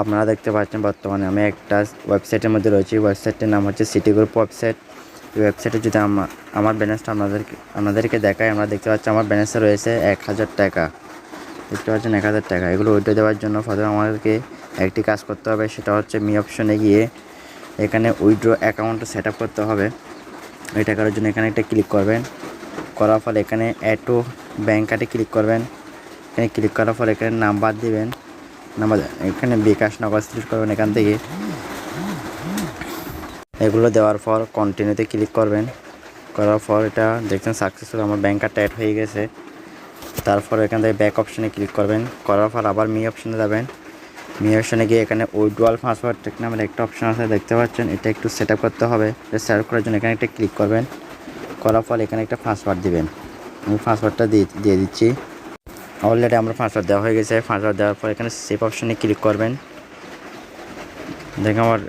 আপনারা দেখতে পাচ্ছেন বর্তমানে আমি একটা ওয়েবসাইটের মধ্যে রয়েছি। ওয়েবসাইটটির নাম হচ্ছে সিটি গ্রুপ ওয়েবসাইট এই ওয়েবসাইটে যদি আমার ব্যালেন্সটা আপনাদেরকে আপনাদেরকে দেখায় আমরা দেখতে পাচ্ছি আমার ব্যালেন্সে রয়েছে এক হাজার টাকা। দেখতে পাচ্ছেন এক হাজার টাকা। এগুলো উইড্রো দেওয়ার জন্য প্রথমে আমাদেরকে একটি কাজ করতে হবে, সেটা হচ্ছে মি অপশনে গিয়ে এখানে উইড্রো অ্যাকাউন্টটা সেট আপ করতে হবে। এটা করার জন্য এখানে একটা ক্লিক করবেন। করার ফলে এখানে অ্যাটো ব্যাঙ্ক কার্ডে ক্লিক করবেন। এখানে ক্লিক করার পর এখানে নাম্বার দিবেন। নাম্বার এখানে বিকাশ নগর সিলেক্ট করবেন এখান থেকে এগুলো দেওয়ার পর কন্টিনিউতে ক্লিক করবেন। করার পর এটা দেখছেন সাকসেসফুল আমার ব্যাঙ্ক কার্ডটা অ্যাড হয়ে গেছে। তারপর এখান থেকে ব্যাক অপশানে ক্লিক করবেন। করার পর আবার মি অপশানে যাবেন। মি অপশানে গিয়ে এখানে উইড্রোয়াল পাসওয়ার্ড নামের একটা অপশান আছে, দেখতে পাচ্ছেন? এটা একটু সেট করতে হবে, এটা সেট করার জন্য এখানে একটা ক্লিক করবেন। করার পর এখানে একটা পাসওয়ার্ড দিবেন। আমি পাসওয়ার্ডটা দিয়ে দিয়ে দিচ্ছি। অলরেডি আমার পাসওয়ার্ড দেওয়া হয়ে গেছে। পাসওয়ার্ড দেওয়ার পর এখানে সেভ অপশনে ক্লিক করবেন। দেখে আমার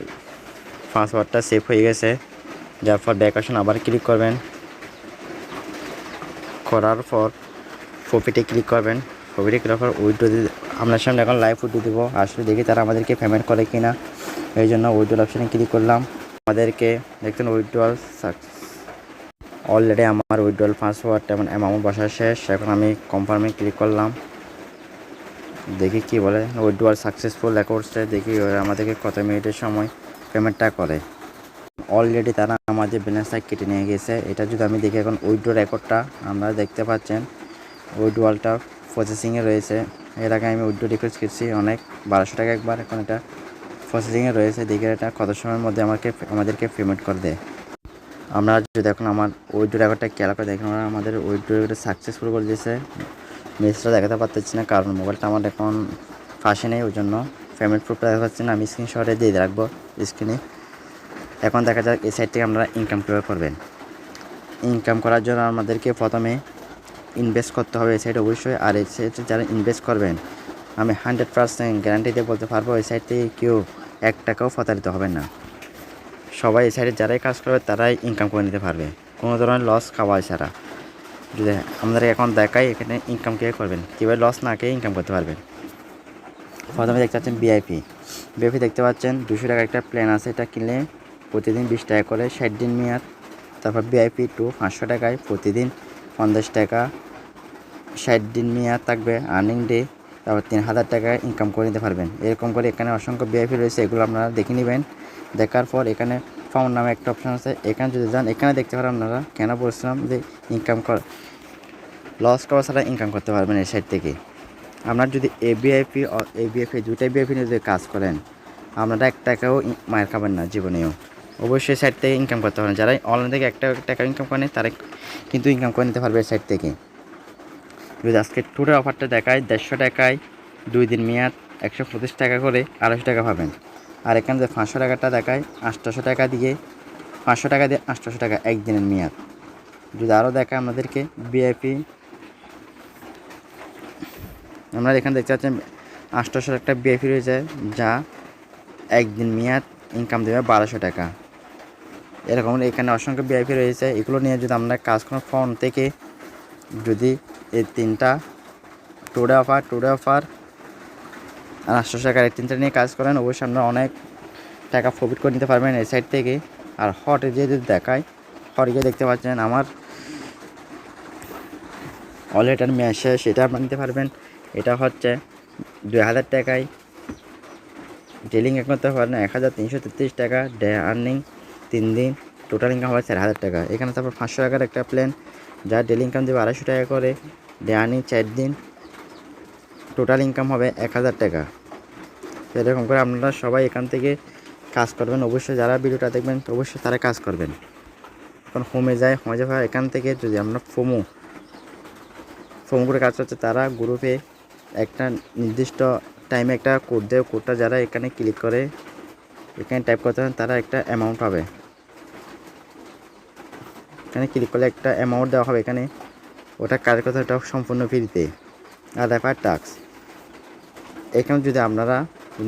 পাসওয়ার্ডটা সেভ হয়ে গেছে। যার পর ব্যাক অপশন আবার ক্লিক করবেন। করার পর প্রফিটে ক্লিক করবেন। প্রফিটে ক্লিক করার উইড্রো দিয়ে আপনার সামনে এখন লাইভ উইড্রো দেবো। আসলে দেখি তারা আমাদেরকে পেমেন্ট করে কিনা। এই জন্য উইড্রোল অপশানে ক্লিক করলাম। আমাদেরকে দেখছেন উইড্রোয়াল অলরেডি আমার উইড্রোয়াল পাসওয়ার্ড এবং অ্যামাউন্ট বসা শেষ। এখন আমি কনফার্মে ক্লিক করলাম। দেখি কি বলে। উইড্রোয়াল সাকসেসফুল রেকর্ডসে দেখি আমাদেরকে কত মিনিটের সময় পেমেন্টটা করে। অলরেডি তারা আমাদের ব্যালেন্সটা কেটে নিয়ে গেছে। এটা যদি আমি দেখি এখন উইড্রো রেকর্ডটা আমরা দেখতে পাচ্ছেন উইড্রোয়ালটা প্রসেসিংয়ে রয়েছে। এর আগে আমি উইড্রো রিকোয়েস্ট করছি অনেক, বারোশো টাকা একবার। এখন এটা প্রসেসিংয়ে রয়েছে। দেখি এটা কত সময়ের মধ্যে আমাকে, আমাদেরকে পেমেন্ট করে দেয়। আমরা যদি এখন আমার উইড্রো রেকর্ডটা খেয়াল করে দেখেন আমাদের উইড্রো রেকর্ডটা সাকসেসফুল করে দিয়েছে। মেসেজটা দেখাতে পারতেছি না, কারণ মোবাইলটা আমার এখন ফাঁসে নেই, ওই জন্য পেমেন্ট প্রুফটা দেখা পাচ্ছি না। আমি স্ক্রিনশটে দিয়ে রাখব স্ক্রিনে এখন দেখা যাক এই সাইড থেকে আপনারা ইনকাম কীভাবে করবেন। ইনকাম করার জন্য আমাদেরকে প্রথমে ইনভেস্ট করতে হবে এই সাইড অবশ্যই। আর এই সাইডে যারা ইনভেস্ট করবেন, আমি হান্ড্রেড পার্সেন্ট গ্যারান্টি দিয়ে বলতে পারব, এই সাইড থেকে কেউ এক টাকাও প্রতারিত হবে না। সবাই এই সাইডে যারাই কাজ করবে তারাই ইনকাম করে নিতে পারবে। কোনো ধরনের লস খাওয়া ছাড়া। যদি আমাদের এখন দেখাই এখানে ইনকাম কে করবেন। কীভাবে লস না খেয়ে ইনকাম করতে পারবেন। প্রথমে দেখতে পাচ্ছেন বিআইপি বিআইপি দেখতে পাচ্ছেন দুশো টাকা একটা প্ল্যান আছে। এটা কিনলে প্রতিদিন বিশ টাকা করে ষাট দিন মেয়াদ। তারপর বিআইপি টু পাঁচশো টাকায় প্রতিদিন পঞ্চাশ টাকা ষাট দিন মেয়াদ থাকবে আর্নিং ডে তারপর তিন হাজার টাকা ইনকাম করে নিতে পারবেন। এরকম করে এখানে অসংখ্য বিআইপি রয়েছে। এগুলো আপনারা দেখে নেবেন। দেখার পর এখানে ফাউন্ড নামে একটা অপশান আছে। এখানে যদি যান, এখানে দেখতে পারেন আপনারা কেন বলছিলাম যে ইনকাম কর লস করা ছাড়া ইনকাম করতে পারবেন এই সাইড থেকে। আপনার যদি এবিআইপি এবিএফি দুটাই বিআইপি নিয়ে যদি কাজ করেন, আপনারা এক টাকাও মায়ের খাবেন না জীবনেও। অবশ্যই সাইড থেকে ইনকাম করতে পারেন যারা অনলাইন থেকে একটা টাকা ইনকাম করেন, তারা কিন্তু ইনকাম করে নিতে পারবে সাইড থেকে। যদি আজকে টুরের অফারটা দেখায়, দেড়শো টাকায় দুই দিন মেয়াদ, একশো পঁচিশ টাকা করে আড়াইশো টাকা পাবেন। আর এখানে যে পাঁচশো টাকাটা দেখায়, আটশোশো টাকা দিয়ে, পাঁচশো টাকা দিয়ে আটশোশো টাকা একদিনের মেয়াদ। যদি আরও দেখায় আমাদেরকে বিআইপি আমরা এখানে দেখতে পাচ্ছেন আটশোশো একটা বিআইপি রয়েছে, যা একদিন মেয়াদ ইনকাম দেবে বারোশো টাকা। এরকম এখানে অসংখ্য বিআইপি রয়েছে, এগুলো নিয়ে যদি আমরা কাজ করার ফোন থেকে যদি এই তিনটা টুডে অফার টুডে অফার আটশো টাকার এই তিনটা নিয়ে কাজ করেন, অবশ্যই আপনারা অনেক টাকা প্রফিট করে নিতে পারবেন এই সাইড থেকে। আর হটে যে দেখায় হট গিয়ে দেখতে পাচ্ছেন আমার মেয়াদ শেষ এটা আপনারা নিতে পারবেন। এটা হচ্ছে দুই হাজার টাকায়। ডেলিং করতে পারেন এক হাজার তিনশো তেত্রিশ টাকা ডে আর্নিং তিন দিন। টোটাল ইনকাম হবে চার হাজার টাকা। এখানে তারপর পাঁচশো টাকার একটা প্ল্যান যা ডেলি ইনকাম দেবে আড়াইশো টাকা করে ডে আর্নিং চার দিন। টোটাল ইনকাম হবে এক হাজার টাকা। এরকম করে আপনারা সবাই এখান থেকে কাজ করবেন। অবশ্যই যারা ভিডিওটা দেখবেন অবশ্যই তারা কাজ করবেন। এখন হোমে যায় হোমে যাওয়ার এখান থেকে যদি আমরা ফোমো ফোন করে কাজ করছে, তারা গ্রুপে একটা নির্দিষ্ট টাইমে একটা কোড দেয়। কোডটা যারা এখানে ক্লিক করে, এখানে টাইপ করতে পারেন তারা একটা অ্যামাউন্ট পাবে এখানে ক্লিক করলে একটা অ্যামাউন্ট দেওয়া হবে এখানে। ওটা কাজ করতে ওটা সম্পূর্ণ ফ্রিতে আর রেফার টাক্স এখানে যদি আপনারা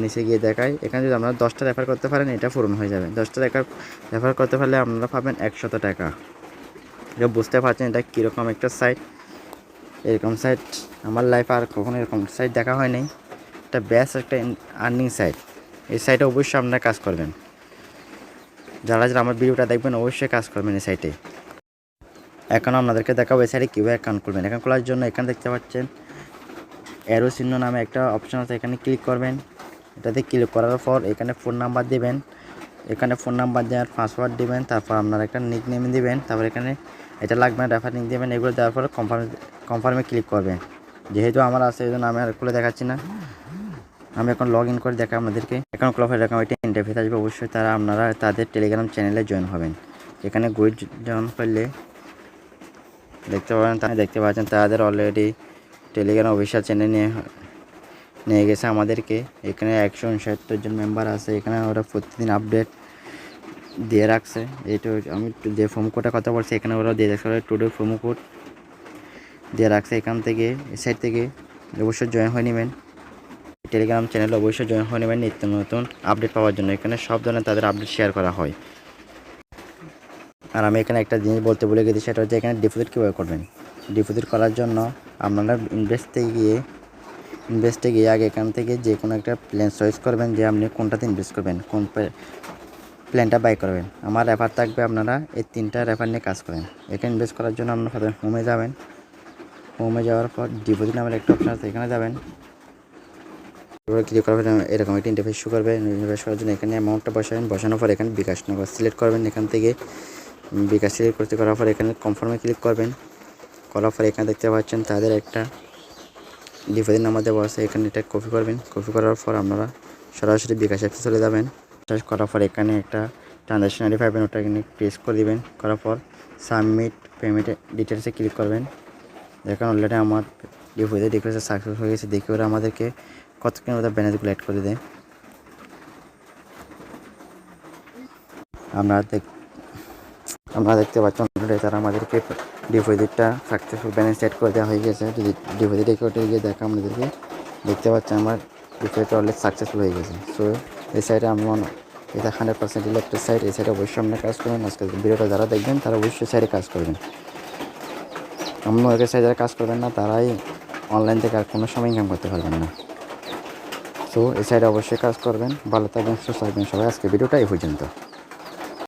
নিচে গিয়ে দেখায় এখানে যদি আপনারা দশটা রেফার করতে পারেন, এটা পূরণ হয়ে যাবে। দশটা রেফার রেফার করতে পারলে আপনারা পাবেন একশত টাকা। এটা বুঝতে পারছেন এটা কীরকম একটা সাইট এরকম সাইট আমার লাইফ আর কখনো এরকম সাইট দেখা হয় নাই। একটা বেস্ট একটা আর্নিং সাইট এই সাইটে অবশ্যই আপনারা কাজ করবেন। যারা যারা আমার ভিডিওটা দেখবেন, অবশ্যই কাজ করবেন এই সাইটে এখন আপনাদেরকে দেখাবো এই সাইটে কীভাবে অ্যাকাউন্ট করবেন অ্যাকাউন্ট খোলার জন্য এখানে দেখতে পাচ্ছেন অ্যারো চিহ্ন নামে একটা অপশন আছে। এখানে ক্লিক করবেন। এটাতে ক্লিক করার পর এখানে ফোন নাম্বার দেবেন, এখানে ফোন নাম্বার দেওয়ার পাসওয়ার্ড দেবেন, তারপর আপনার একটা নিক নেম দিবেন, তারপর এখানে এটা লাগবে রেফার নিক দেবেন, এগুলো দেওয়ার পর কনফার্ম কনফার্মে ক্লিক করবেন। যেহেতু আমার আছে, এই জন্য আমি আর খুলে দেখাচ্ছি না। আমি এখন লগ ইন করে দেখা আপনাদেরকে। এখন ক্লফের এরকম একটা ইন্টারফেস আসবে, অবশ্যই তারা আপনারা তাদের টেলিগ্রাম চ্যানেলে জয়েন হবেন। এখানে গুইড জয়েন করলে দেখতে পাবেন, তারা দেখতে পাচ্ছেন তাদের অলরেডি টেলিগ্রাম অফিসিয়াল চ্যানেল নিয়ে নিয়ে গেছে আমাদেরকে। এখানে একশো উনসত্তর জন মেম্বার আছে। এখানে ওরা প্রতিদিন আপডেট দিয়ে রাখছে। এইটা আমি যে ফোম কোডের কথা বলছি, এখানে ওরা দিয়ে রাখছে টুডে ফোমো কোড দিয়ে রাখছে এখান থেকে এই সাইড থেকে। অবশ্যই জয়েন হয়ে নেবেন। টেলিগ্রাম চ্যানেল অবশ্যই জয়েন হয়ে নেবেন নিত্য নতুন আপডেট পাওয়ার জন্য। এখানে সব ধরনের তাদের আপডেট শেয়ার করা হয়। আর আমি এখানে একটা জিনিস বলতে ভুলে গেছি, সেটা হচ্ছে এখানে ডিপোজিট কীভাবে করবেন? ডিপোজিট করার জন্য আপনারা ইনভেস্টে গিয়ে ইনভেস্টে গিয়ে আগে এখান থেকে যে কোনো একটা প্ল্যান চয়েস করবেন যে আপনি কোনটাতে ইনভেস্ট করবেন, কোন প্ল্যানটা বাই করবেন। আমার রেফার থাকবে আপনারা এই তিনটা রেফার নিয়ে কাজ করেন। এখানে ইনভেস্ট করার জন্য আপনারা হোমে যাবেন। হোমে যাওয়ার পর ডিপোজিট নামের একটা অপশন আছে, এখানে যাবেন। ক্লিক করবেন এরকম একটা ইন্টারফেস শো করবে। ইনভেস্ট করার জন্য এখানে অ্যামাউন্টটা বসাবেন। বসানোর পর এখানে বিকাশ নগর সিলেক্ট করবেন এখান থেকে। বিকাশ সিলেক্ট করতে করার পর এখানে কনফার্মে ক্লিক করবেন। করার পর এখানে দেখতে পাচ্ছেন তাদের একটা ডিপোজিট নাম্বার দেওয়া আছে এখানে এটা কপি করবেন। কপি করার পর আপনারা সরাসরি বিকাশ অ্যাপসে চলে যাবেন। চার্জ করার পর এখানে একটা ট্রানজাকশন আইডি পাবেন, ওটা এখানে প্রেস করে দিবেন। করার পর সাবমিট পেমেন্টের ডিটেলসে ক্লিক করবেন। দেখেন অলরেডি আমার ডিপোজিট ডিক্লেসে সাকসেস হয়ে গেছে। দেখে ওরা আমাদেরকে কতক্ষণ ওদের ব্যালেন্সগুলো অ্যাড করে দেয়। আমরা দেখ আমরা দেখতে পাচ্ছি তারা আমাদেরকে ডিপোজিটটা সাকসেসফুল ব্যালেন্স সেট করে দেওয়া হয়ে গেছে। যদি ডিপোজিট অ্যাকাউন্টে গিয়ে দেখা আমাদেরকে, দেখতে পাচ্ছি আমার ডিপোজিট অলরেডি সাকসেসফুল হয়ে গেছে। সো এই সাইডে আমি মনে এটা হান্ড্রেড পার্সেন্ট ইলেকট্রিক সাইড এই সাইডে অবশ্যই আপনার কাজ করবেন। আজকে ভিডিওটা যারা দেখবেন, তারা অবশ্যই সাইডে কাজ করবেন। অন্য এক সাইডে যারা কাজ করবেন না, তারাই অনলাইন থেকে আর কোনো সময় ইনকাম করতে পারবেন না। সো এই সাইডে অবশ্যই কাজ করবেন, ভালো থাকবেন, সুস্থ থাকবেন সবাই। আজকে ভিডিওটা এই পর্যন্ত।